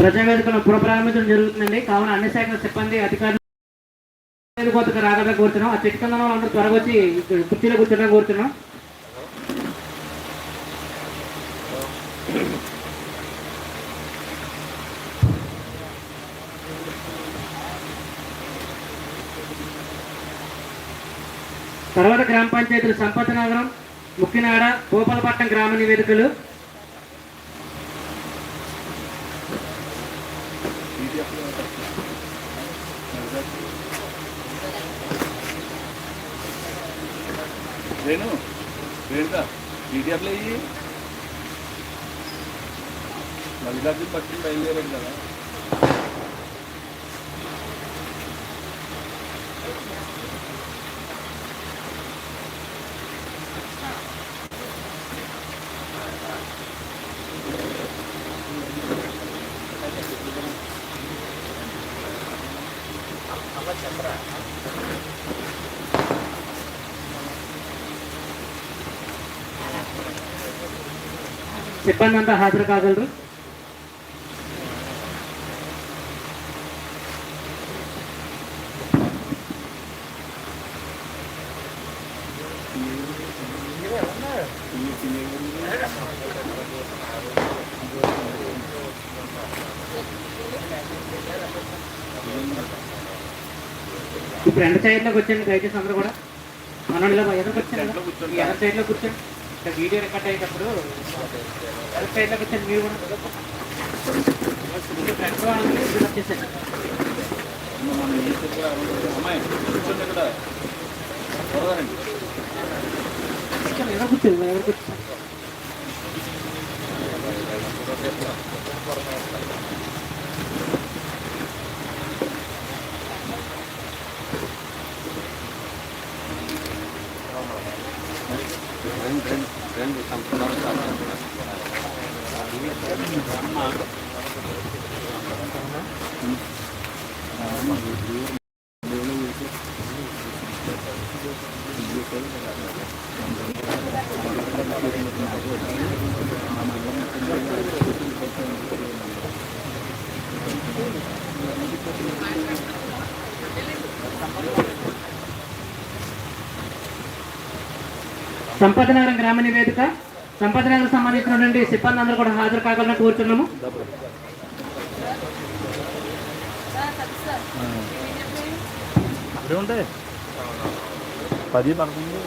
ప్రజావేదికను పునఃప్రారంభించడం జరుగుతుందండి. కావున అన్ని శాఖల సిబ్బంది అధికారులు వేదిక వద్దకు కోరుతున్నాం. ఆ చెట్టు కింద అందరూ త్వరగా వచ్చి కుర్చీలో కూర్చోడం కోరుతున్నాం. తర్వాత గ్రామ పంచాయతీలు సంపత నగరం ముక్కినాడ గోపాలపట్నం గ్రామ నివేదికలు రేణు రేణుదా పీడిఎఫ్లో ఇవి మల్లిదార్జున పట్టుకుని బయలుదేరాడు కదా. సిబ్బంది అంతా హాజరు కాగలరు? ఇప్పుడు ఎండ సైడ్లోకి వచ్చండి దయచేసి అందరూ కూడా. మనలో ఎదురుకు వచ్చాను ఎండలో కూర్చోండి. ఎదర్ సైడ్లో కూర్చోండి ఇక్కడ వీడియో రికార్డ్ అయ్యేటప్పుడు ఎదర్ సైడ్లోకి వచ్చండి మీరు కూడా ఇంకా ఫ్రంట్ వాళ్ళని ఇద్దరు వచ్చేసారు మనం ఏం చెప్పారు అమ్మాయి కూర్చోండి ఇక్కడ కూర్చోండి ఎవరు కూర్చోండి ఎవరు కూర్చోండి సంపద నగరం గ్రామ నివేదిక. సంపద నగరం సంబంధించినటువంటి సిబ్బంది అందరూ కూడా హాజరు కావాలని కోరుతున్నాము పది పదకొండు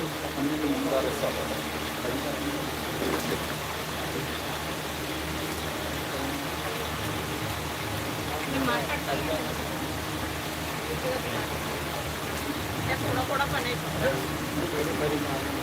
ఎప్పుడో కూడా పని అయిపోతుంది.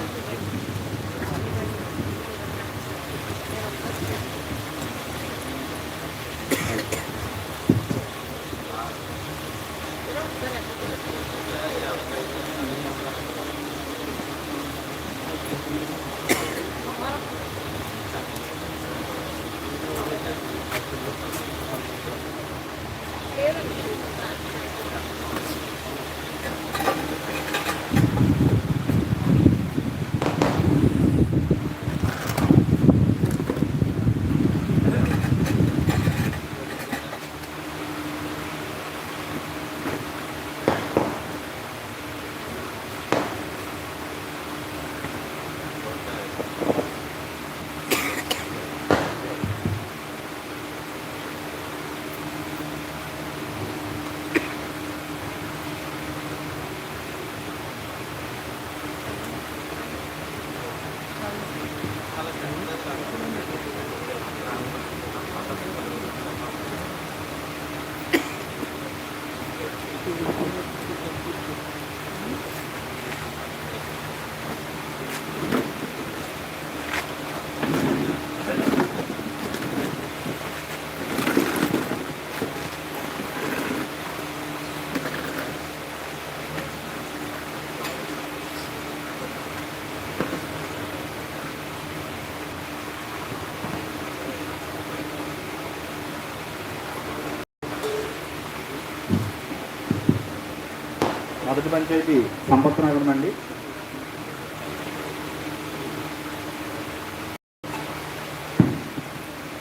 మొదటి పంచాయతీ సంపత్ నగరం అండి.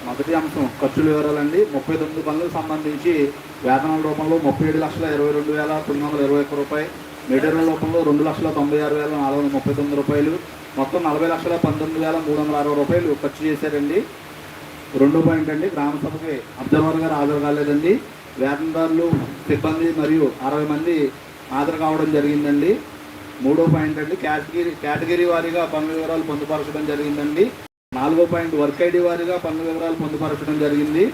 మొదటి అంశం ఖర్చుల వివరాలండి ముప్పై తొమ్మిది పనులకు సంబంధించి వేతనాల రూపంలో ముప్పై ఏడు లక్షల ఇరవై రెండు వేల తొమ్మిది వందల ఇరవై ఒక్క రూపాయి. మెటీరియల్ రూపంలో రెండు లక్షల తొంభై ఆరు వేల నాలుగు వందల ముప్పై తొమ్మిది రూపాయలు. మొత్తం నలభై లక్షల పంతొమ్మిది వేల మూడు వందల అరవై రూపాయలు ఖర్చు చేశారండి. రెండో పాయింట్ అండి గ్రామ సభకి అబ్జర్వర్ గారు హాజరు కాలేదండి. వేతనదారులు సిబ్బంది మరియు అరవై మంది హాజరు కావడం జరిగిందండి. మూడో పాయింట్ అండి కేటగిరీ కేటగిరీ వారీగా పన్ను వివరాలు పొందుపరచడం జరిగిందండి. నాలుగో పాయింట్ వర్క్ ఐడి వారీగా పన్ను వివరాలు పొందుపరచడం జరిగింది.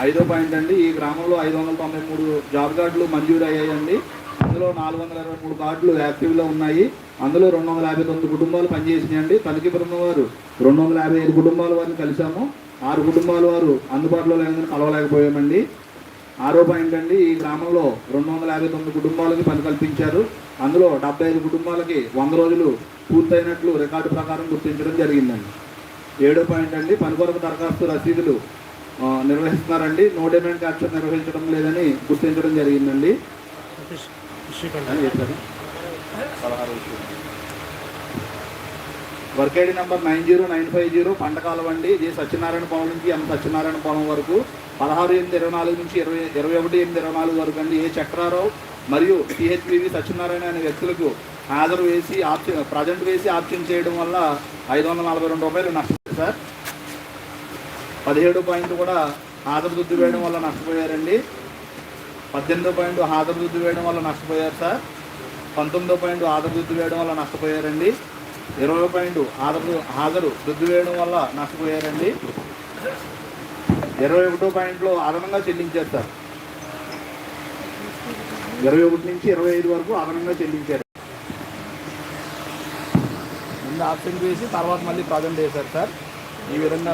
ఐదో పాయింట్ అండి ఈ గ్రామంలో ఐదు వందల తొంభై మూడు జాబ్ కార్డులు మంజూరు అయ్యాయండి. అందులో నాలుగు వందల ఇరవై మూడు కార్డులు యాక్టివ్లో ఉన్నాయి. అందులో రెండు వందల యాభై తొమ్మిది కుటుంబాలు పనిచేసినాయండి. తనిఖీ బృందం వారు రెండు వందల యాభై ఐదు కుటుంబాల వారిని కలిశాము. ఆరు కుటుంబాల వారు అందుబాటులో లేదని కలవలేకపోయామండి. ఆరో పాయింట్ అండి ఈ గ్రామంలో రెండు వందల యాభై తొమ్మిది కుటుంబాలకి పని కల్పించారు. అందులో డెబ్బై ఐదు కుటుంబాలకి వంద రోజులు పూర్తయినట్లు రికార్డు ప్రకారం గుర్తించడం జరిగిందండి. ఏడో పాయింట్ అండి పని కొరకు దరఖాస్తు రసీదులు నిర్వహిస్తున్నారండి. నో డిమాండ్ యాక్షన్ నిర్వహించడం లేదని గుర్తించడం జరిగిందండి. Work ID number nine zero nine five zero పంటకాలం అండి. ఇది సత్యనారాయణ పొలం నుంచి ఎం సత్యనారాయణ పొలం వరకు. పదహారు ఎనిమిది ఇరవై నాలుగు నుంచి ఇరవై ఇరవై ఒకటి ఎనిమిది ఇరవై నాలుగు వరకు అండి. ఏ చక్రారావు మరియు సిహెచ్పివి సత్యనారాయణ అనే వ్యక్తులకు హాజరు వేసి ఆప్షన్ ప్రజెంట్ వేసి ఆప్షన్ చేయడం వల్ల ఐదు వందల నలభై రెండు రూపాయలు నష్టపోయారు సార్. పదిహేడు పాయింట్ కూడా హాజరు దుద్దు వేయడం వల్ల నష్టపోయారండి. పద్దెనిమిదో పాయింట్ హాజరు దుద్దు వేయడం వల్ల నష్టపోయారు సార్. పంతొమ్మిదో పాయింట్ హాజరు దుద్దు వేయడం వల్ల నష్టపోయారండి. ఇరవై పాయింట్ హాజరు హాజరు దుద్దు వేయడం వల్ల నష్టపోయారండి. ఇరవై ఒకటో పాయింట్లో అదనంగా చెల్లించారు సార్ ఇరవై ఒకటి నుంచి ఇరవై ఐదు వరకు అదనంగా చెల్లించారు. ముందు ఆప్షన్ చేసి తర్వాత మళ్ళీ ప్రజెంట్ చేశారు సార్. ఈ విధంగా